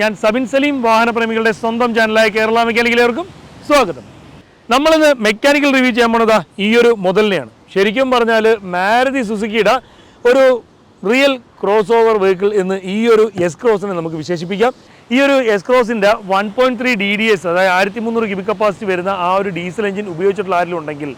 ഞാൻ സബിൻ സലീം വാഹനപ്രേമികളുടെ സ്വന്തം ചാനലായ കേരള മെക്കാനിക്കലേവർക്കും സ്വാഗതം. നമ്മളിന്ന് മെക്കാനിക്കൽ റിവ്യൂ ചെയ്യാൻ പോണത് ഈ ഒരു മുതലിനെയാണ്. ശരിക്കും പറഞ്ഞാൽ മാരുതി സുസുക്കിയുടെ ഒരു റിയൽ ക്രോസ് ഓവർ വെഹിക്കിൾ എന്ന് ഈ ഒരു എസ് ക്രോസിനെ നമുക്ക് വിശേഷിപ്പിക്കാം. ഈ ഒരു S ക്രോസിന്റെ one point three D D S അതായത് ആയിരത്തി മുന്നൂറ് ക്യൂബിക് കപ്പാസിറ്റി വരുന്ന ആ ഒരു ഡീസൽ എഞ്ചിൻ ഉപയോഗിച്ചിട്ടുള്ള ആരെങ്കിലും ഉണ്ടെങ്കിൽ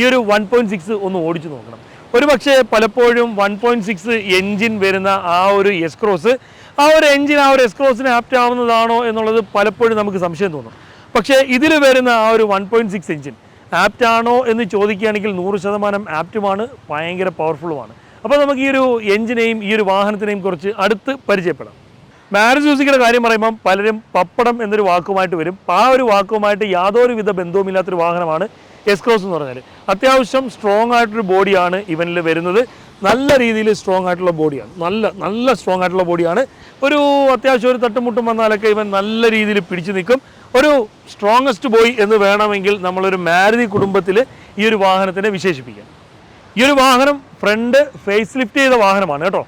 ഈ ഒരു വൺ പോയിന്റ് സിക്സ് ഒന്ന് ഓടിച്ചു നോക്കണം. ഒരു പക്ഷേ പലപ്പോഴും വൺ പോയിന്റ് സിക്സ് എൻജിൻ വരുന്ന ആ ഒരു എസ് ക്രോസ് ആ ഒരു എൻജിൻ ആ ഒരു എക്സ്ക്ലോസിന് ആപ്റ്റ് ആവുന്നതാണോ എന്നുള്ളത് പലപ്പോഴും നമുക്ക് സംശയം തോന്നും. പക്ഷേ ഇതിൽ വരുന്ന ആ ഒരു one point six engine apt ആണോ എന്ന് ചോദിക്കുകയാണെങ്കിൽ നൂറ് ശതമാനം ആപ്റ്റുമാണ് ഭയങ്കര പവർഫുള്ളുമാണ് അപ്പോൾ നമുക്ക് ഈ ഒരു എഞ്ചിനെയും ഈ ഒരു വാഹനത്തിനെയും കുറിച്ച് അടുത്ത് പരിചയപ്പെടാം. മാരുതി സുസുക്കിയുടെ കാര്യം പറയുമ്പം പലരും പപ്പടം എന്നൊരു വാക്കുമായിട്ട് വരും. ആ ഒരു വാക്കുമായിട്ട് യാതൊരു വിധ ബന്ധവുമില്ലാത്തൊരു വാഹനമാണ് എസ്ക്രോസ് എന്ന് പറഞ്ഞാൽ അത്യാവശ്യം സ്ട്രോങ് ആയിട്ടൊരു ബോഡിയാണ് ഇവനിൽ വരുന്നത്. നല്ല രീതിയിൽ സ്ട്രോങ് ആയിട്ടുള്ള ബോഡിയാണ്. നല്ല നല്ല സ്ട്രോങ് ആയിട്ടുള്ള ബോഡിയാണ്. ഒരു അത്യാവശ്യം ഒരു തട്ടുമുട്ടും വന്നാലൊക്കെ ഇവൻ നല്ല രീതിയിൽ പിടിച്ചു നിൽക്കും. ഒരു സ്ട്രോങ്ങസ്റ്റ് ബോയ് എന്ന് വേണമെങ്കിൽ നമ്മളൊരു മാരുതി കുടുംബത്തിൽ ഈ ഒരു വാഹനത്തിനെ വിശേഷിപ്പിക്കാം. ഈ ഒരു വാഹനം ഫ്രണ്ട് ഫേസ് ലിഫ്റ്റ് ചെയ്ത വാഹനമാണ് കേട്ടോ.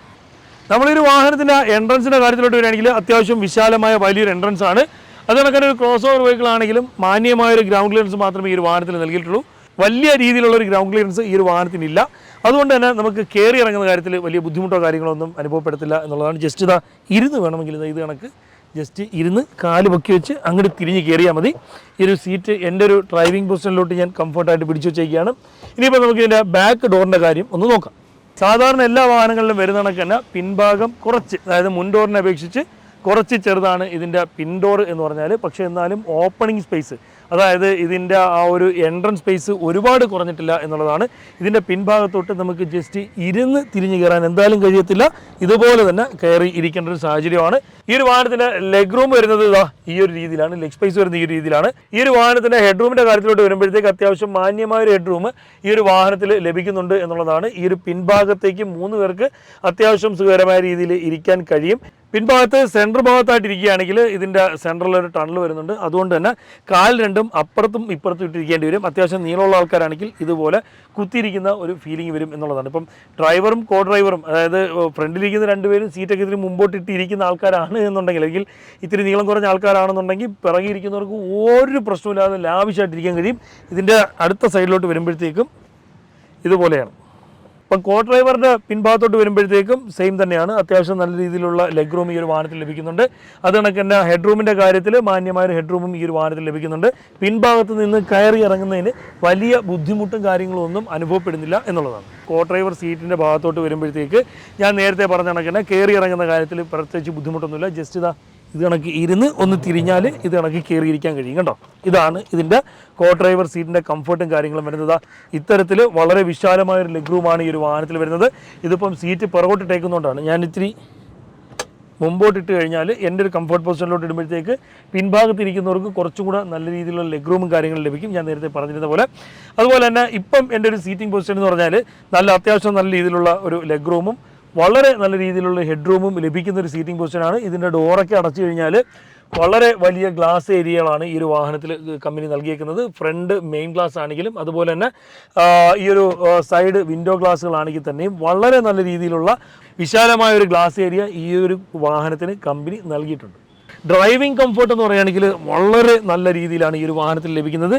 നമ്മളൊരു വാഹനത്തിന്റെ എൻട്രൻസിന്റെ കാര്യത്തിലോട്ട് വരികയാണെങ്കിൽ അത്യാവശ്യം വിശാലമായ വലിയൊരു എൻട്രൻസ് ആണ്. അത് കണക്കാണ് ഒരു ക്രോസ് ഓവർ വെഹിക്കിൾ ആണെങ്കിലും മാന്യമായ ഒരു ഗ്രൗണ്ട് ക്ലിയറൻസ് മാത്രമേ ഈ ഒരു വാഹനത്തിന് നൽകിയിട്ടുള്ളൂ. വലിയ രീതിയിലുള്ള ഒരു ഗ്രൗണ്ട് ക്ലിയറൻസ് ഈ ഒരു വാഹനത്തിനില്ല. അതുകൊണ്ട് തന്നെ നമുക്ക് കയറി ഇറങ്ങുന്ന കാര്യത്തിൽ വലിയ ബുദ്ധിമുട്ടോ കാര്യങ്ങളോ ഒന്നും അനുഭവപ്പെടത്തില്ല എന്നുള്ളതാണ്. ജസ്റ്റ് ഇതാ ഇരുന്ന് വേണമെങ്കിൽ ഇതാ കണക്ക്. ജസ്റ്റ് ഇരുന്ന് കാൽ പൊക്കി വെച്ച് അങ്ങോട്ട് തിരിഞ്ഞ് കയറിയാൽ മതി. ഈ ഒരു സീറ്റ് എന്റെ ഒരു ഡ്രൈവിംഗ് പൊസിഷനിലോട്ട് ഞാൻ കംഫർട്ടായിട്ട് പിടിച്ചു വെച്ചേക്കുകയാണ് ഇനിയിപ്പോൾ നമുക്ക് ഇതിന്റെ ബാക്ക് ഡോറിന്റെ കാര്യം ഒന്ന് നോക്കാം. സാധാരണ എല്ലാ വാഹനങ്ങളിലും വരുന്ന കണക്ക് തന്നെ പിൻഭാഗം കുറച്ച് അതായത് മുൻഡോറിനെ അപേക്ഷിച്ച് കുറച്ച് ചെറുതാണ് ഇതിന്റെ പിൻഡോർ എന്ന് പറഞ്ഞാൽ പക്ഷേ എന്നാലും ഓപ്പണിംഗ് സ്പേസ് അതായത് ഇതിന്റെ ആ ഒരു എൻട്രൻസ് സ്പേസ് ഒരുപാട് കുറഞ്ഞിട്ടില്ല എന്നുള്ളതാണ്. ഇതിന്റെ പിൻഭാഗത്തോട്ട് നമുക്ക് ജസ്റ്റ് ഇരുന്ന് തിരിഞ്ഞു കയറാൻ എന്തായാലും കഴിയത്തില്ല. ഇതുപോലെ തന്നെ കയറി ഇരിക്കേണ്ട ഒരു സാഹചര്യമാണ്. ഈ ഒരു വാഹനത്തിന്റെ ലെഗ് റൂം വരുന്നത് ഇതാ ഈ ഒരു രീതിയിലാണ്. ലെഗ് സ്പേസ് വരുന്നത് ഈ ഒരു രീതിയിലാണ്. ഈ ഒരു വാഹനത്തിന്റെ ഹെഡ് റൂമിന്റെ കാര്യത്തിലോട്ട് വരുമ്പോഴത്തേക്ക് അത്യാവശ്യം മാന്യമായ ഒരു ഹെഡ് റൂം ഈ ഒരു വാഹനത്തിൽ ലഭിക്കുന്നുണ്ട് എന്നുള്ളതാണ്. ഈ ഒരു പിൻഭാഗത്തേക്ക് മൂന്ന് പേർക്ക് അത്യാവശ്യം സുഖകരമായ രീതിയിൽ ഇരിക്കാൻ കഴിയും. പിൻഭാഗത്ത് സെന്റർ ഭാഗത്തായിട്ട് ഇരിക്കുകയാണെങ്കിൽ ഇതിന്റെ സെന്ററിൽ ഒരു ടണൽ വരുന്നുണ്ട്. അതുകൊണ്ട് തന്നെ കാൽ രണ്ടും അപ്പുറത്തും ഇപ്പുറത്തും ഇട്ടിരിക്കേണ്ടി വരും. അത്യാവശ്യം നീളമുള്ള ആൾക്കാരാണെങ്കിൽ ഇതുപോലെ കുത്തിയിരിക്കുന്ന ഒരു ഫീലിംഗ് വരും എന്നുള്ളതാണ്. ഇപ്പം ഡ്രൈവറും കോ ഡ്രൈവറും അതായത് ഫ്രണ്ടിലിരിക്കുന്ന രണ്ടുപേരും സീറ്റൊക്കെ ഇതിന് മുമ്പോട്ട് ഇട്ടിരിക്കുന്ന ആൾക്കാരാണ് എന്നുണ്ടെങ്കിൽ അല്ലെങ്കിൽ ഇത്തിരി നീളം കുറഞ്ഞ ആൾക്കാരാണെന്നുണ്ടെങ്കിൽ പിറകിയിരിക്കുന്നവർക്ക് ഒരു പ്രശ്നമില്ലാതെ ലാവിഷായിട്ടിരിക്കാൻ കഴിയും. ഇതിന്റെ അടുത്ത സൈഡിലോട്ട് വരുമ്പോഴത്തേക്കും ഇതുപോലെയാണ്. ഇപ്പം കോ ഡ്രൈവറിന്റെ പിൻഭാഗത്തോട്ട് വരുമ്പോഴത്തേക്കും സെയിം തന്നെയാണ്. അത്യാവശ്യം നല്ല രീതിയിലുള്ള ലെഗ് റൂം ഈ ഒരു വാഹനത്തിൽ ലഭിക്കുന്നുണ്ട്. അത് കണക്ക് തന്നെ ഹെഡ് റൂമിന്റെ കാര്യത്തിൽ മാന്യമായ ഹെഡ് റൂമും ഈ ഒരു വാഹനത്തിൽ ലഭിക്കുന്നുണ്ട്. പിൻഭാഗത്ത് നിന്ന് കയറി ഇറങ്ങുന്നതിന് വലിയ ബുദ്ധിമുട്ടും കാര്യങ്ങളും ഒന്നും അനുഭവപ്പെടുന്നില്ല എന്നുള്ളതാണ്. കോ ഡ്രൈവർ സീറ്റിന്റെ ഭാഗത്തോട്ട് വരുമ്പോഴത്തേക്ക് ഞാൻ നേരത്തെ പറഞ്ഞ കണക്ക് തന്നെ കയറി ഇറങ്ങുന്ന കാര്യത്തിൽ പ്രത്യേകിച്ച് ബുദ്ധിമുട്ടൊന്നുമില്ല. ജസ്റ്റ് ഇതാ ഇത് കണക്ക് ഇരുന്ന് ഒന്ന് തിരിഞ്ഞാൽ ഇത് കണക്ക് കയറിയിരിക്കാൻ കഴിയും കേട്ടോ ഇതാണ് ഇതിന്റെ കോ ഡ്രൈവർ സീറ്റിന്റെ കംഫർട്ടും കാര്യങ്ങളും വരുന്നത്. ഇത്തരത്തിൽ വളരെ വിശാലമായ ഒരു ലെഗ് റൂമാണ് ഈ ഒരു വാഹനത്തിൽ വരുന്നത്. ഇതിപ്പം സീറ്റ് പിറകോട്ടിട്ടേക്കുന്നതുകൊണ്ടാണ് ഞാൻ ഇത്തിരി മുമ്പോട്ടിട്ട് കഴിഞ്ഞാൽ എന്റെ ഒരു കംഫർട്ട് പൊസിഷനിലോട്ട് ഇടുമ്പോഴത്തേക്ക് പിൻഭാഗത്ത് ഇരിക്കുന്നവർക്ക് കുറച്ചും കൂടെ നല്ല രീതിയിലുള്ള ലെഗ് റൂമും കാര്യങ്ങളും ലഭിക്കും. ഞാൻ നേരത്തെ പറഞ്ഞിരുന്ന പോലെ. അതുപോലെ തന്നെ ഇപ്പം എന്റെ ഒരു സീറ്റിംഗ് പൊസിഷൻ എന്ന് പറഞ്ഞാൽ നല്ല അത്യാവശ്യം നല്ല രീതിയിലുള്ള ഒരു ലെഗ് റൂമും വളരെ നല്ല രീതിയിലുള്ള ഹെഡ് റൂമും ലഭിക്കുന്ന ഒരു സീറ്റിംഗ് പൊസിഷനാണ്. ഇതിന്റെ ഡോറൊക്കെ അടച്ചു കഴിഞ്ഞാൽ വളരെ വലിയ ഗ്ലാസ് ഏരിയകളാണ് ഈ ഒരു വാഹനത്തിൽ കമ്പനി നൽകിയേക്കുന്നത്. ഫ്രണ്ട് മെയിൻ ഗ്ലാസ് ആണെങ്കിലും അതുപോലെ തന്നെ ഈ ഒരു സൈഡ് വിൻഡോ ഗ്ലാസ്സുകളാണെങ്കിൽ തന്നെയും വളരെ നല്ല രീതിയിലുള്ള വിശാലമായ ഒരു ഗ്ലാസ് ഏരിയ ഈ ഒരു വാഹനത്തിന് കമ്പനി നൽകിയിട്ടുണ്ട്. ഡ്രൈവിംഗ് കംഫർട്ട് എന്ന് പറയുകയാണെങ്കിൽ വളരെ നല്ല രീതിയിലാണ് ഈ ഒരു വാഹനത്തിൽ ലഭിക്കുന്നത്.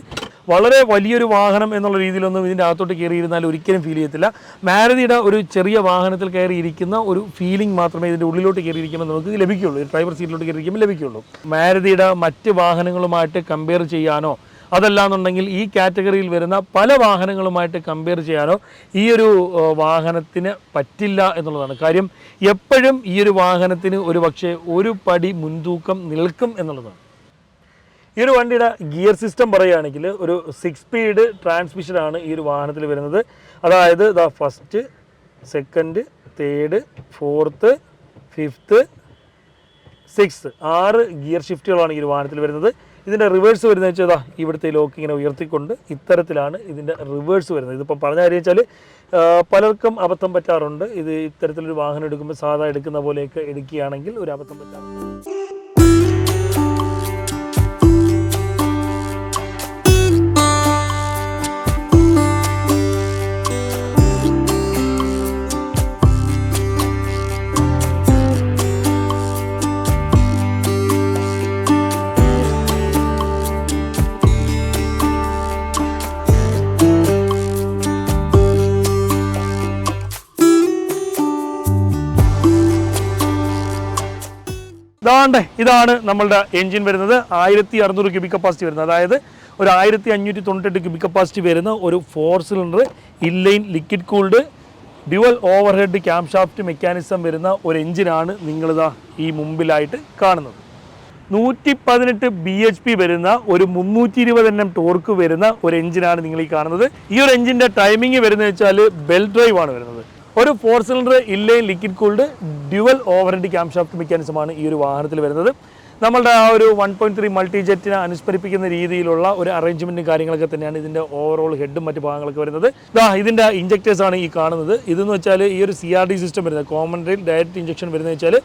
വളരെ വലിയൊരു വാഹനം എന്നുള്ള രീതിയിലൊന്നും ഇതിന്റെ അകത്തോട്ട് കയറിയിരുന്നാൽ ഒരിക്കലും ഫീൽ ചെയ്യത്തില്ല. മാരുതിയുടെ ഒരു ചെറിയ വാഹനത്തിൽ കയറിയിരിക്കുന്ന ഒരു ഫീലിംഗ് മാത്രമേ ഇതിന്റെ ഉള്ളിലോട്ട് കയറിയിരിക്കുമ്പോൾ നമുക്ക് ലഭിക്കുകയുള്ളൂ. ഡ്രൈവർ സീറ്റിലോട്ട് കയറിയിരിക്കുമ്പോൾ ലഭിക്കുകയുള്ളൂ. മാരുതിയുടെ മറ്റ് വാഹനങ്ങളുമായിട്ട് കമ്പയർ ചെയ്യാനോ അതല്ലാന്നുണ്ടെങ്കിൽ ഈ കാറ്റഗറിയിൽ വരുന്ന പല വാഹനങ്ങളുമായിട്ട് കമ്പയർ ചെയ്യാനോ ഈ ഒരു വാഹനത്തിന് പറ്റില്ല എന്നുള്ളതാണ് കാര്യം. എപ്പോഴും ഈ ഒരു വാഹനത്തിന് ഒരു പക്ഷേ ഒരു പടി മുൻതൂക്കം നിൽക്കും എന്നുള്ളതാണ്. ഈ ഒരു വണ്ടിയുടെ ഗിയർ സിസ്റ്റം പറയുകയാണെങ്കിൽ ഒരു സിക്സ് സ്പീഡ് ട്രാൻസ്മിഷനാണ് ഈ ഒരു വാഹനത്തിൽ വരുന്നത്. അതായത് the first second third fourth fifth six ആറ് ഗിയർ ഷിഫ്റ്റുകളാണ് ഈ ഒരു വാഹനത്തിൽ വരുന്നത്. ഇതിന്റെ റിവേഴ്സ് വരുന്നത് വെച്ചാൽ ഇവിടുത്തെ ലോക്ക് ഇങ്ങനെ ഉയർത്തിക്കൊണ്ട് ഇത്തരത്തിലാണ് ഇതിന്റെ റിവേഴ്സ് വരുന്നത്. ഇതിപ്പോൾ പറഞ്ഞ കാര്യം വെച്ചാൽ പലർക്കും അബദ്ധം പറ്റാറുണ്ട്. ഇത് ഇത്തരത്തിലൊരു വാഹനം എടുക്കുമ്പോൾ സാധാരണ എടുക്കുന്ന പോലെയൊക്കെ എടുക്കുകയാണെങ്കിൽ ഒരു അബദ്ധം പറ്റാറുണ്ട്. ദാണ്ടെ ഇതാണ് നമ്മളുടെ എഞ്ചിൻ വരുന്നത്. ആയിരത്തി അറുന്നൂറ് ക്യൂബിക് കപ്പാസിറ്റി വരുന്നത്. അതായത് ഒരു ആയിരത്തി അഞ്ഞൂറ്റി തൊണ്ണൂറ്റെട്ട് ക്യൂബിക് കപ്പാസിറ്റി വരുന്ന ഒരു four cylinder inline liquid cooled dual over head cam shaft mechanism വരുന്ന ഒരു എഞ്ചിനാണ് നിങ്ങളിതാ ഈ മുമ്പിലായിട്ട് കാണുന്നത്. നൂറ്റി പതിനെട്ട് ബി എച്ച് പി വരുന്ന ഒരു മുന്നൂറ്റി ഇരുപത് എണ്ണം ടോർക്ക് വരുന്ന ഒരു എഞ്ചിനാണ് നിങ്ങൾ ഈ കാണുന്നത്. ഈ ഒരു എഞ്ചിന്റെ ടൈമിംഗ് വരുന്നത് വെച്ചാൽ ബെൽ ഡ്രൈവ് ആണ് വരുന്നത്. ഒരു ഫോർ സിലിണ്ടർ ഇല്ലേ liquid cooled dual over head cam shaft മെക്കാനിസമാണ് ഈ ഒരു വാഹനത്തിൽ വരുന്നത്. നമ്മളുടെ ആ ഒരു വൺ പോയിന്റ് ത്രീ മൾട്ടി ജെറ്റിനെ അനുസ്മരിപ്പിക്കുന്ന രീതിയിലുള്ള ഒരു അറേഞ്ച്മെന്റും കാര്യങ്ങളൊക്കെ തന്നെയാണ് ഇതിന്റെ ഓവറോൾ ഹെഡും മറ്റു ഭാഗങ്ങളൊക്കെ വരുന്നത്. ഇതിന്റെ ഇഞ്ചക്ടേഴ്സ് ആണ് ഈ കാണുന്നത്. ഇതെന്ന് വെച്ചാൽ ഈ ഒരു സി ആർ ഡി സിസ്റ്റം വരുന്നത്. കോമൺ റെയിൽ ഡയറക്റ്റ് ഇഞ്ചക്ഷൻ വരുന്നത് വെച്ചാൽ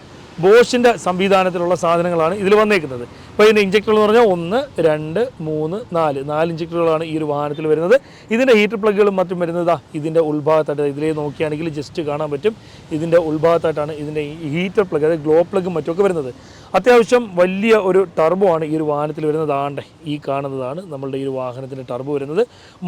ബോഷിന്റെ സംവിധാനത്തിലുള്ള സാധനങ്ങളാണ് ഇതിൽ വന്നേക്കുന്നത്. അപ്പോൾ ഇതിന്റെ ഇഞ്ചക്ടർ എന്ന് പറഞ്ഞാൽ ഒന്ന് രണ്ട് മൂന്ന് നാല്. നാല് ഇഞ്ചക്ടറുകളാണ് ഈ ഒരു വാഹനത്തിൽ വരുന്നത്. ഇതിന്റെ ഹീറ്റർ പ്ലഗുകളും മറ്റും വരുന്നത് ഇതിന്റെ ഉൾഭാഗത്തായിട്ട് ഇതിലേ നോക്കിയാണെങ്കിൽ ജസ്റ്റ് കാണാൻ പറ്റും. ഇതിന്റെ ഉൾഭാഗത്തായിട്ടാണ് ഇതിന്റെ ഹീറ്റർ പ്ലഗ് അതായത് ഗ്ലോ പ്ലഗും മറ്റുമൊക്കെ വരുന്നത്. അത്യാവശ്യം വലിയ ഒരു ടർബോ ആണ് ഈ ഒരു വാഹനത്തിൽ വരുന്നത്. ആണ്ട് ഈ കാണുന്നതാണ് നമ്മളുടെ ഈ ഒരു വാഹനത്തിന്റെ ടർബോ വരുന്നത്.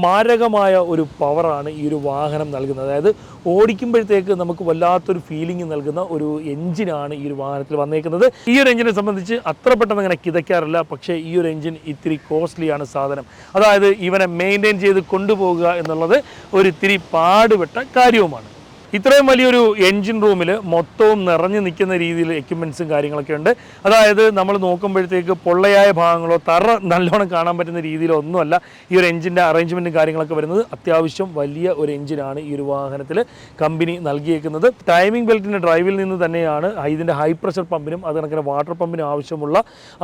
മാരകമായ ഒരു പവറാണ് ഈ ഒരു വാഹനം നൽകുന്നത്. അതായത് ഓടിക്കുമ്പോഴത്തേക്ക് നമുക്ക് വല്ലാത്തൊരു ഫീലിംഗ് നൽകുന്ന ഒരു എഞ്ചിനാണ് ഈ ഒരു വാഹനത്തിൽ വന്നേക്കുന്നത്. ഈ ഒരു എഞ്ചിനെ സംബന്ധിച്ച് അത്ര പെട്ടെന്ന് അങ്ങനെ കിതയ്ക്കാറില്ല. പക്ഷേ ഈ ഒരു എഞ്ചിൻ ഇത്തിരി കോസ്റ്റ്ലിയാണ് സാധനം. അതായത് ഇവനെ മെയിന്റെയിൻ ചെയ്ത് കൊണ്ടുപോകുക എന്നുള്ളത് ഒരു ഇത്തിരി പാടുപെട്ട കാര്യവുമാണ്. ഇത്രയും വലിയൊരു എൻജിൻ റൂമിൽ മൊത്തവും നിറഞ്ഞു നിൽക്കുന്ന രീതിയിൽ എക്യുപ്മെൻസും കാര്യങ്ങളൊക്കെ ഉണ്ട്. അതായത് നമ്മൾ നോക്കുമ്പോഴത്തേക്ക് പൊള്ളയായ ഭാഗങ്ങളോ തറ നല്ലോണം കാണാൻ പറ്റുന്ന രീതിയിലോ ഒന്നുമല്ല ഈ ഒരു എൻജിന്റെ അറേഞ്ച്മെന്റും കാര്യങ്ങളൊക്കെ വരുന്നത്. അത്യാവശ്യം വലിയ ഒരു എൻജിനാണ് ഈ ഒരു വാഹനത്തിൽ കമ്പനി നൽകിയേക്കുന്നത്. ടൈമിംഗ് ബെൽറ്റിന്റെ ഡ്രൈവിൽ നിന്ന് തന്നെയാണ് ഇതിന്റെ ഹൈ പ്രഷർ പമ്പിനും അത് കണക്കിന് വാട്ടർ പമ്പിനും ആവശ്യമുള്ള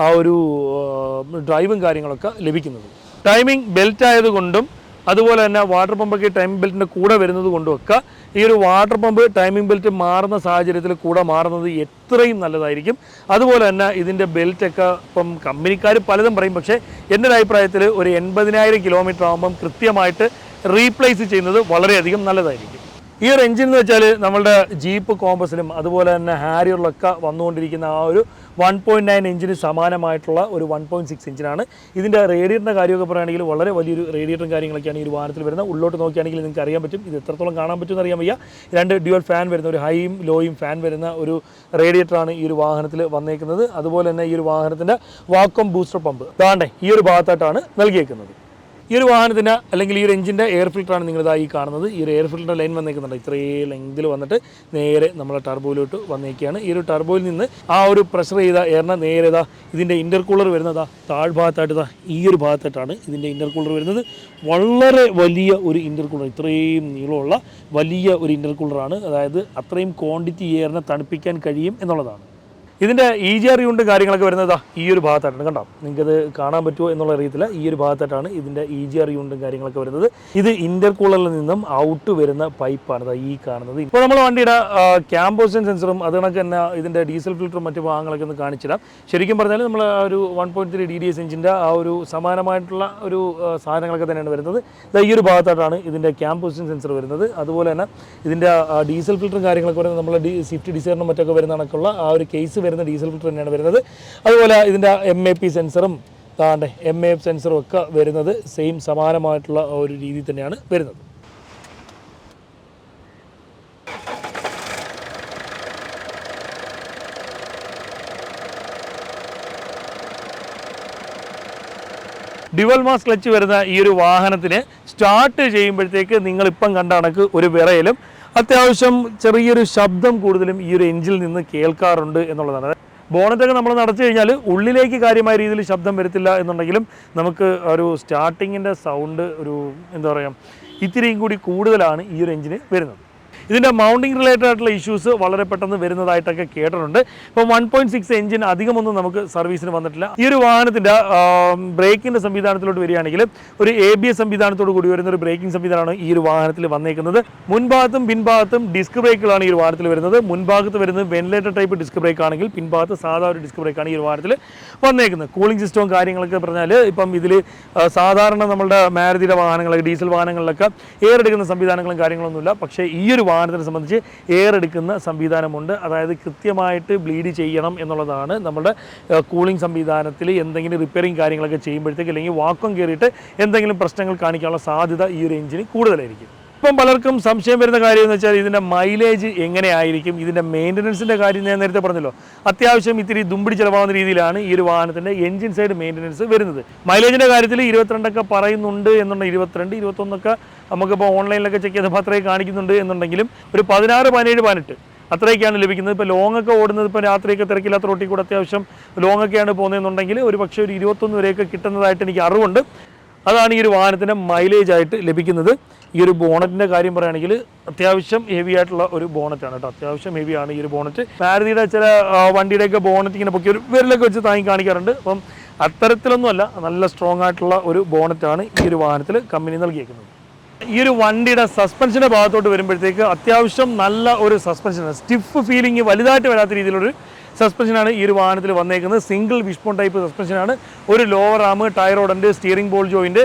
ആ ഒരു ഡ്രൈവും കാര്യങ്ങളൊക്കെ ലഭിക്കുന്നത്. ടൈമിംഗ് ബെൽറ്റ് ആയതുകൊണ്ടും അതുപോലെ തന്നെ വാട്ടർ പമ്പൊക്കെ ടൈമിംഗ് ബെൽറ്റിന്റെ കൂടെ വരുന്നത് കൊണ്ടുമൊക്കെ ഈ ഒരു വാട്ടർ പമ്പ് ടൈമിംഗ് ബെൽറ്റ് മാറുന്ന സാഹചര്യത്തിൽ കൂടെ മാറുന്നത് എത്രയും നല്ലതായിരിക്കും. അതുപോലെ തന്നെ ഇതിന്റെ ബെൽറ്റൊക്കെ ഇപ്പം കമ്പനിക്കാർ പലതും പറയും. പക്ഷേ എന്റെ ഒരു അഭിപ്രായത്തിൽ ഒരു എൺപതിനായിരം കിലോമീറ്റർ ആകുമ്പം കൃത്യമായിട്ട് റീപ്ലേസ് ചെയ്യുന്നത് വളരെയധികം നല്ലതായിരിക്കും. ഈ ഒരു എഞ്ചിൻ എന്ന് വെച്ചാൽ നമ്മുടെ ജീപ്പ് കോമ്പസിലും അതുപോലെ തന്നെ ഹാരിയറിലൊക്കെ വന്നുകൊണ്ടിരിക്കുന്ന ആ ഒരു വൺ പോയിന്റ് നയൻ ഇഞ്ചിന് സമാനമായിട്ടുള്ള ഒരു വൺ പോയിന്റ് സിക്സ് ഇഞ്ചിനാണ് ഇതിന്റെ റേഡിയേറ്ററിന്റെ കാര്യമൊക്കെ പറയുകയാണെങ്കിൽ വളരെ വലിയൊരു റേഡിയേറ്ററും കാര്യങ്ങളൊക്കെയാണ് ഈ ഒരു വാഹനത്തിൽ വരുന്നത്. ഉള്ളോട്ട് നോക്കുകയാണെങ്കിൽ നിങ്ങൾക്ക് അറിയാൻ പറ്റും. ഇത് എത്രത്തോളം കാണാൻ പറ്റുമെന്ന് അറിയാൻ വയ്യ. രണ്ട് ഡ്യുവൽ ഫാൻ വരുന്ന ഒരു ഹൈയും ലോയും ഫാൻ വരുന്ന ഒരു റേഡിയേറ്ററാണ് ഈ ഒരു വാഹനത്തിൽ വന്നേക്കുന്നത്. അതുപോലെ തന്നെ ഈ ഒരു വാഹനത്തിന്റെ വാക്വം ബൂസ്റ്റർ പമ്പ് ദാണ്ടെ ഈ ഒരു ഭാഗത്തായിട്ടാണ് നൽകിയേക്കുന്നത്. ഈ ഒരു വാഹനത്തിന് അല്ലെങ്കിൽ ഈ ഒരു എഞ്ചിന്റെ എയർ ഫിൽറ്ററാണ് നിങ്ങളിതാ ഈ കാണുന്നത്. ഈ ഒരു എയർ ഫിൽറ്റർ ലൈൻ വന്നേക്കുന്നുണ്ട്. ഇത്രയും ലെങ്തിൽ വന്നിട്ട് നേരെ നമ്മളെ ടർബോയിലോട്ട് വന്നേക്കുകയാണ് ഈ ഒരു ടർബോയിൽ നിന്ന് ആ ഒരു പ്രഷർ ചെയ്ത എയറിനെ നേരെ ഇതാ ഇതിന്റെ ഇന്റർകൂളർ വരുന്നതാ താഴ്ഭാഗത്തായിട്ട് ഇതാ ഈ ഒരു ഭാഗത്തായിട്ടാണ് ഇതിന്റെ ഇന്റർകൂളർ വരുന്നത്. വളരെ വലിയ ഒരു ഇന്റർകൂളർ ഇത്രയും നീളമുള്ള വലിയ ഒരു ഇന്റർകൂളറാണ് അതായത് അത്രയും ക്വാണ്ടിറ്റി എയറിനെ തണുപ്പിക്കാൻ കഴിയും എന്നുള്ളതാണ്. ഇതിന്റെ ഇ ജി ആർ യൂണിറ്റും കാര്യങ്ങളൊക്കെ വരുന്നത് ഈ ഒരു ഭാഗത്തായിട്ടാണ്. കണ്ടോ? നിങ്ങൾക്ക് നിങ്ങൾക്കത് കാണാൻ പറ്റുമോ എന്നുള്ള അറിയത്തില്ല. ഈ ഒരു ഭാഗത്തായിട്ടാണ് ഇതിന്റെ ഇ ജി ആർ യൂണിറ്റും കാര്യങ്ങളൊക്കെ വരുന്നത്. ഇത് ഇന്റർകൂളറിൽ നിന്നും ഔട്ട് വരുന്ന പൈപ്പാണ് ഈ കാണുന്നത്. ഇപ്പോൾ നമ്മൾ വണ്ടിയുടെ ക്യാമ്പോസിൻ സെൻസറും അത് കണക്ക് തന്നെ ഇതിന്റെ ഡീസൽ ഫിൽറ്ററും മറ്റു ഭാഗങ്ങളൊക്കെ ഒന്ന് കാണിച്ചിടാം ശരിക്കും പറഞ്ഞാൽ നമ്മൾ ഒരു one point three D D S എഞ്ചിന്റെ ആ ഒരു സമാനമായിട്ടുള്ള ഒരു സാധനങ്ങളൊക്കെ തന്നെയാണ് വരുന്നത്. ഈ ഒരു ഭാഗത്തായിട്ടാണ് ഇതിന്റെ ക്യാമ്പോസിൻ സെൻസർ വരുന്നത്. അതുപോലെ തന്നെ ഇതിന്റെ ഡീസൽ ഫിൽറ്ററും കാര്യങ്ങളൊക്കെ വരുന്നത് നമ്മൾ സ്വിഫ്റ്റ് ഡിസൈറിനും മറ്റൊക്കെ വരുന്ന കണക്കുള്ള ആ ഒരു കേസ് വരുന്ന ഡീസൽ ഫിൽറ്റർ തന്നെയാണ് വരുന്നത്. അതുപോലെ ഇതിന്റെ എം എ പി സെൻസറും താണ്ടെ എം എ എഫ് സെൻസറും ഒക്കെ വരുന്നത് സെയിം സമാനമായിട്ടുള്ള ഒരു രീതി തന്നെയാണ് വരുന്നത്. ഡ്യുവൽ മാസ് ക്ലച്ച് വരുന്ന ഈ ഒരു വാഹനത്തിന് സ്റ്റാർട്ട് ചെയ്യുമ്പോഴത്തേക്ക് നിങ്ങളിപ്പം കണ്ട കണക്ക് ഒരു വിറയലും അത്യാവശ്യം ചെറിയൊരു ശബ്ദം കൂടുതലും ഈ ഒരു എഞ്ചിൽ നിന്ന് കേൾക്കാറുണ്ട് എന്നുള്ളതാണ്. ബോണറ്റൊക്കെ നമ്മൾ നടച്ചു കഴിഞ്ഞാൽ ഉള്ളിലേക്ക് കാര്യമായ രീതിയിൽ ശബ്ദം വരത്തില്ല എന്നുണ്ടെങ്കിലും നമുക്ക് ഒരു സ്റ്റാർട്ടിങ്ങിന്റെ സൗണ്ട് ഒരു എന്താ പറയുക ഇത്തിരിയും കൂടി കൂടുതലാണ് ഈ ഒരു എഞ്ചിന് വരുന്നത്. ഇതിന്റെ മൗണ്ടിങ് റിലേറ്റഡ് ആയിട്ടുള്ള ഇഷ്യൂസ് വളരെ പെട്ടെന്ന് വരുന്നതായിട്ടൊക്കെ കേട്ടിട്ടുണ്ട്. ഇപ്പോൾ വൺ പോയിന്റ് സിക്സ് എഞ്ചിൻ അധികമൊന്നും നമുക്ക് സർവീസിന് വന്നിട്ടില്ല. ഈ ഒരു വാഹനത്തിന്റെ ബ്രേക്കിന്റെ സംവിധാനത്തിലോട്ട് വരികയാണെങ്കിൽ ഒരു എ ബി എസ് സംവിധാനത്തോട് കൂടി വരുന്ന ഒരു ബ്രേക്കിംഗ് സംവിധാനമാണ് ഈ ഒരു വാഹനത്തിൽ വന്നേക്കുന്നത്. മുൻഭാഗത്തും പിൻഭാഗത്തും ഡിസ്ക് ബ്രേക്കുകളാണ് ഈ ഒരു വാഹനത്തിൽ വരുന്നത്. മുൻഭാഗത്ത് വരുന്നത് വെന്റിലേറ്റർ ടൈപ്പ് ഡിസ്ക് ബ്രേക്ക് ആണെങ്കിൽ പിൻഭാഗത്ത് സാധാ ഒരു ഡിസ്ക് ബ്രേക്കാണ് ഈ ഒരു വാഹനത്തിൽ വന്നേക്കുന്നത്. കൂളിംഗ് സിസ്റ്റവും കാര്യങ്ങളൊക്കെ പറഞ്ഞാൽ ഇപ്പം ഇതിൽ സാധാരണ നമ്മളുടെ മാരുതിയുടെ വാഹനങ്ങളൊക്കെ ഡീസൽ വാഹനങ്ങളിലൊക്കെ എയർ എടുക്കുന്ന സംവിധാനങ്ങളും കാര്യങ്ങളൊന്നുമില്ല. പക്ഷേ ഈ ഒരു വാഹനത്തിനെ സംബന്ധിച്ച് എയർ എടുക്കുന്ന സംവിധാനമുണ്ട്. അതായത് കൃത്യമായിട്ട് ബ്ലീഡ് ചെയ്യണം എന്നുള്ളതാണ് നമ്മുടെ കൂളിംഗ് സംവിധാനത്തിൽ എന്തെങ്കിലും റിപ്പയറിങ് കാര്യങ്ങളൊക്കെ ചെയ്യുമ്പോഴത്തേക്ക് അല്ലെങ്കിൽ വാക്വം കയറിയിട്ട് എന്തെങ്കിലും പ്രശ്നങ്ങൾ കാണിക്കാനുള്ള സാധ്യത ഈ ഒരു എഞ്ചിന് കൂടുതലായിരിക്കും. ഇപ്പം പലർക്കും സംശയം വരുന്ന കാര്യം എന്ന് വെച്ചാൽ ഇതിന്റെ മൈലേജ് എങ്ങനെയായിരിക്കും? ഇതിന്റെ മെയിന്റനൻസിന്റെ കാര്യം ഞാൻ നേരത്തെ പറഞ്ഞല്ലോ. അത്യാവശ്യം ഇത്തിരി ദുമ്പിടി ചിലവാകുന്ന രീതിയിലാണ് ഈ ഒരു വാഹനത്തിന്റെ എഞ്ചിൻ സൈഡ് മെയിന്റനൻസ് വരുന്നത്. മൈലേജിന്റെ കാര്യത്തിൽ ഇരുപത്തിരണ്ടൊക്കെ പറയുന്നുണ്ട് എന്നുണ്ടെങ്കിൽ ഇരുപത്തിരണ്ട് ഇരുപത്തൊന്നൊക്കെ നമുക്കിപ്പോൾ ഓൺലൈനിലൊക്കെ ചെക്ക് ചെയ്തപ്പോൾ അത്രയും കാണിക്കുന്നുണ്ട് എന്നുണ്ടെങ്കിലും ഒരു പതിനാറ് പതിനേഴ് പതിനെട്ട് അത്രയൊക്കെയാണ് ലഭിക്കുന്നത്. ഇപ്പോൾ ലോങ് ഒക്കെ ഓടുന്നത് ഇപ്പോൾ രാത്രിയൊക്കെ തിരക്കില്ലാത്ത റോട്ടിൽ കൂടെ അത്യാവശ്യം ലോങ് ഒക്കെയാണ് പോകുന്നതെന്നുണ്ടെങ്കിൽ ഒരു പക്ഷേ ഒരു ഇരുപത്തൊന്ന് വരെയൊക്കെ കിട്ടുന്നതായിട്ട് എനിക്ക് അറിവുണ്ട്. അതാണ് ഈ ഒരു വാഹനത്തിന്റെ മൈലേജ് ആയിട്ട് ലഭിക്കുന്നത്. ഈ ഒരു ബോണറ്റിന്റെ കാര്യം പറയുകയാണെങ്കിൽ അത്യാവശ്യം ഹെവി ആയിട്ടുള്ള ഒരു ബോണറ്റാണ് കേട്ടോ. അത്യാവശ്യം ഹെവി ആണ് ഈ ഒരു ബോണറ്റ്. മാരുതിയുടെ ചില വണ്ടിയുടെയൊക്കെ ബോണറ്റ് ഇങ്ങനെ പൊക്കി ഒരു വിരലൊക്കെ വെച്ച് താങ്ങി കാണിക്കാറുണ്ട്. അപ്പം അത്തരത്തിലൊന്നുമല്ല നല്ല സ്ട്രോങ് ആയിട്ടുള്ള ഒരു ബോണറ്റാണ് ഈ ഒരു വാഹനത്തിൽ കമ്പനി നൽകിയേക്കുന്നത്. ഈ ഒരു വണ്ടിയുടെ സസ്പെൻഷന്റെ ഭാഗത്തോട്ട് വരുമ്പോഴത്തേക്ക് അത്യാവശ്യം നല്ല ഒരു സസ്പെൻഷനാണ് സ്റ്റിഫ് ഫീലിംഗ് വലുതായിട്ട് വരാത്ത രീതിയിലൊരു സസ്പെൻഷനാണ് ഈ ഒരു വാഹനത്തിൽ വന്നേക്കുന്നത്. സിംഗിൾ വിഷ്പോൺ ടൈപ്പ് സസ്പെൻഷനാണ് ഒരു ലോവർ ആം ടയർ ഓടന്റെ സ്റ്റിയറിംഗ് ബോൾ ജോയിന്റ്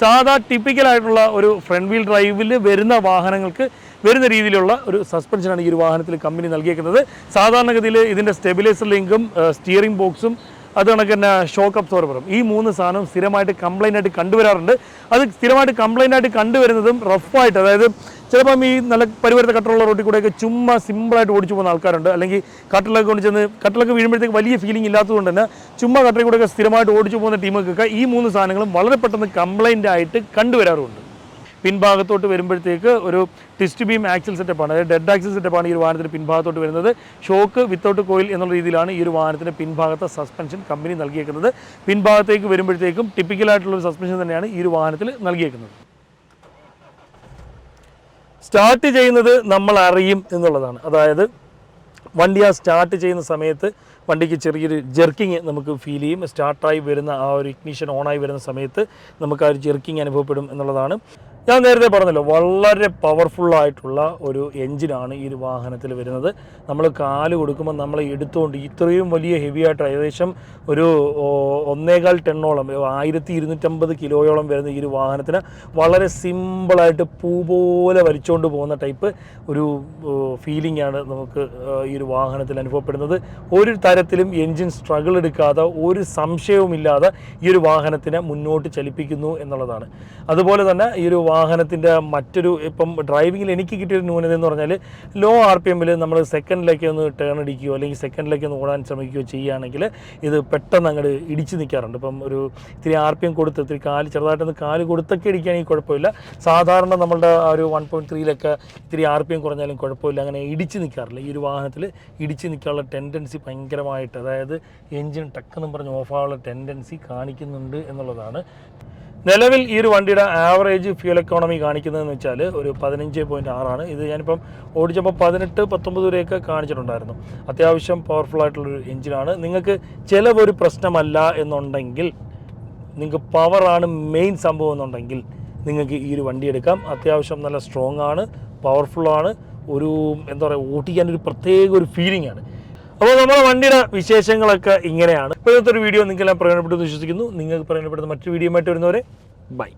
സാധാ ടിപ്പിക്കലായിട്ടുള്ള ഒരു ഫ്രണ്ട് വീൽ ഡ്രൈവിൽ വരുന്ന വാഹനങ്ങൾക്ക് വരുന്ന രീതിയിലുള്ള ഒരു സസ്പെൻഷനാണ് ഈ ഒരു വാഹനത്തിൽ കമ്പനി നൽകിയേക്കുന്നത്. സാധാരണഗതിയിൽ ഇതിന്റെ സ്റ്റെബിലൈസർ ലിങ്കും സ്റ്റിയറിംഗ് ബോക്സും അത് കണക്ക് തന്നെ ഷോക്ക് അബ്സോർബറും ഈ മൂന്ന് സാധനം സ്ഥിരമായിട്ട് കംപ്ലൈന്റ് ആയിട്ട് കണ്ടുവരാറുണ്ട്. അത് സ്ഥിരമായിട്ട് കംപ്ലൈന്റ് ആയിട്ട് കണ്ടുവരുന്നതും റഫായിട്ട് അതായത് ചിലപ്പം ഈ നല്ല പരിവരുത്ത കട്ടറുള്ള റോട്ടിൽ കൂടെയൊക്കെ ചുമ്മാ സിമ്പിളായിട്ട് ഓടിച്ചു പോകുന്ന ആൾക്കാരുണ്ട്. അല്ലെങ്കിൽ കട്ടറിലൊക്കെ കൊണ്ട് ചെന്ന് കട്ടറിലൊക്കെ വീഴുമ്പോഴത്തേക്ക് വലിയ ഫീലിംഗ് ഇല്ലാത്തതുകൊണ്ട് തന്നെ ചുമ്മാ കട്ടറിൽ കൂടെയൊക്കെ സ്ഥിരമായിട്ട് ഓടിച്ചു പോകുന്ന ടീമുകൾക്കൊക്കെ ഈ മൂന്ന് സാധനങ്ങളും വളരെ പെട്ടെന്ന് കംപ്ലൈന്റ് ആയിട്ട് കണ്ടുവരാറുണ്ട് പിൻഭാഗത്തോട്ട് വരുമ്പോഴത്തേക്ക് ഒരു ടിസ്റ്റ് ബീം ആക്സിൽ സെറ്റപ്പാണ് അതായത് ഡെഡ് ആക്സിൽ സെറ്റപ്പാണ് ഈ ഒരു വാഹനത്തിന് പിൻഭാഗത്തോട്ട് വരുന്നത്. ഷോക്ക് വിത്തൗട്ട് കോയിൽ എന്നുള്ള രീതിയിലാണ് ഈ ഒരു വാഹനത്തിന് പിൻഭാഗത്തെ സസ്പെൻഷൻ കമ്പനി നൽകിയേക്കുന്നത്. പിൻഭാഗത്തേക്ക് വരുമ്പോഴത്തേക്കും ടിപ്പിക്കലായിട്ടുള്ള ഒരു സസ്പെൻഷൻ തന്നെയാണ് ഈ ഒരു വാഹനത്തിൽ നൽകിയേക്കുന്നത്. സ്റ്റാർട്ട് ചെയ്യുന്നത് നമ്മൾ അറിയും എന്നുള്ളതാണ്. അതായത് വണ്ടി ആ സ്റ്റാർട്ട് ചെയ്യുന്ന സമയത്ത് വണ്ടിക്ക് ചെറിയൊരു ജെർക്കിങ് നമുക്ക് ഫീൽ ചെയ്യും. സ്റ്റാർട്ടായി വരുന്ന ആ ഒരു ഇഗ്നിഷൻ ഓണായി വരുന്ന സമയത്ത് നമുക്ക് ആ ഒരു ജെർക്കിങ് അനുഭവപ്പെടും എന്നുള്ളതാണ്. ഞാൻ നേരത്തെ പറഞ്ഞല്ലോ വളരെ പവർഫുൾ ആയിട്ടുള്ള ഒരു എഞ്ചിനാണ് ഈ ഒരു വാഹനത്തിൽ വരുന്നത്. നമ്മൾ കാൽ കൊടുക്കുമ്പോൾ നമ്മൾ എടുത്തുകൊണ്ട് ഇത്രയും വലിയ ഹെവി ആയിട്ട് ഏകദേശം ഒരു ഒന്നേകാൽ ടെണ്ണോളം ആയിരത്തി ഇരുന്നൂറ്റമ്പത് കിലോയോളം വരുന്ന ഈ ഒരു വാഹനത്തിന് വളരെ സിമ്പിളായിട്ട് പൂ പോലെ വലിച്ചുകൊണ്ട് പോകുന്ന ടൈപ്പ് ഒരു ഫീലിംഗ് ആണ് നമുക്ക് ഈ ഒരു വാഹനത്തിൽ അനുഭവപ്പെടുന്നത്. ഒരു തരത്തിലും എൻജിൻ സ്ട്രഗിൾ എടുക്കാതെ ഒരു സംശയവുമില്ലാതെ ഈ ഒരു വാഹനത്തിനെ മുന്നോട്ട് ചലിപ്പിക്കുന്നു എന്നുള്ളതാണ്. അതുപോലെ തന്നെ ഈ ഒരു വാഹനത്തിന്റെ മറ്റൊരു ഇപ്പം ഡ്രൈവിങ്ങിൽ എനിക്ക് കിട്ടിയൊരു ന്യൂനത എന്ന് പറഞ്ഞാൽ ലോ ആർ പി എമ്മിൽ നമ്മൾ സെക്കൻഡിലേക്ക് ഒന്ന് ടേൺ അടിക്കുകയോ അല്ലെങ്കിൽ സെക്കൻഡിലേക്ക് ഒന്ന് ഓടാൻ ശ്രമിക്കുകയോ ചെയ്യുകയാണെങ്കിൽ ഇത് പെട്ടെന്ന് അങ്ങോട്ട് ഇടിച്ച് നിൽക്കാറുണ്ട്. ഇപ്പം ഒരു ഇത്തിരി ആർ പി എം കൊടുത്ത് ഇത്തിരി കാൽ ചെറുതായിട്ടൊന്ന് കാൽ കൊടുത്തൊക്കെ ഇടിക്കുകയാണെങ്കിൽ കുഴപ്പമില്ല. സാധാരണ നമ്മളുടെ ആ ഒരു വൺ പോയിന്റ് ത്രീയിലൊക്കെ ഇത്തിരി ആർ പി എം കുറഞ്ഞാലും കുഴപ്പമില്ല. അങ്ങനെ ഇടിച്ച് നിൽക്കാറില്ല. ഈ ഒരു വാഹനത്തിൽ ഇടിച്ച് നിൽക്കാനുള്ള ടെൻഡൻസി ഭയങ്കരമായിട്ട് അതായത് എൻജിൻ ടക്കെന്നും പറഞ്ഞ് ഓഫാകാനുള്ള ടെൻഡൻസി കാണിക്കുന്നുണ്ട് എന്നുള്ളതാണ്. നിലവിൽ ഈ ഒരു വണ്ടിയുടെ ആവറേജ് ഫ്യൂൽ എക്കോണമി കാണിക്കുന്നതെന്ന് വെച്ചാൽ ഒരു പതിനഞ്ച് പോയിന്റ് ആറാണ്. ഇത് ഞാനിപ്പം ഓടിച്ചപ്പോൾ പതിനെട്ട് പത്തൊമ്പത് വരെയൊക്കെ കാണിച്ചിട്ടുണ്ടായിരുന്നു. അത്യാവശ്യം പവർഫുൾ ആയിട്ടുള്ളൊരു എഞ്ചിനാണ് നിങ്ങൾക്ക് ചിലവൊരു പ്രശ്നമല്ല എന്നുണ്ടെങ്കിൽ നിങ്ങൾക്ക് പവറാണ് മെയിൻ സംഭവം എന്നുണ്ടെങ്കിൽ നിങ്ങൾക്ക് ഈ ഒരു വണ്ടി എടുക്കാം. അത്യാവശ്യം നല്ല സ്ട്രോങ് ആണ് പവർഫുള്ളാണ് ഒരു എന്താ പറയുക ഓടിക്കാൻ ഒരു പ്രത്യേക ഒരു ഫീലിംഗ് ആണ്. അപ്പോൾ നമ്മുടെ വണ്ടിയുടെ വിശേഷങ്ങളൊക്കെ ഇങ്ങനെയാണ്. ഇപ്പോഴത്തെ ഒരു വീഡിയോ നിങ്ങൾക്കെല്ലാം പ്രയോജനപ്പെട്ടു വിശ്വസിക്കുന്നു. നിങ്ങൾക്ക് പ്രയോജനപ്പെടുന്ന മറ്റൊരു വീഡിയോ ആയിട്ട് വരുന്നവരെ ബൈ.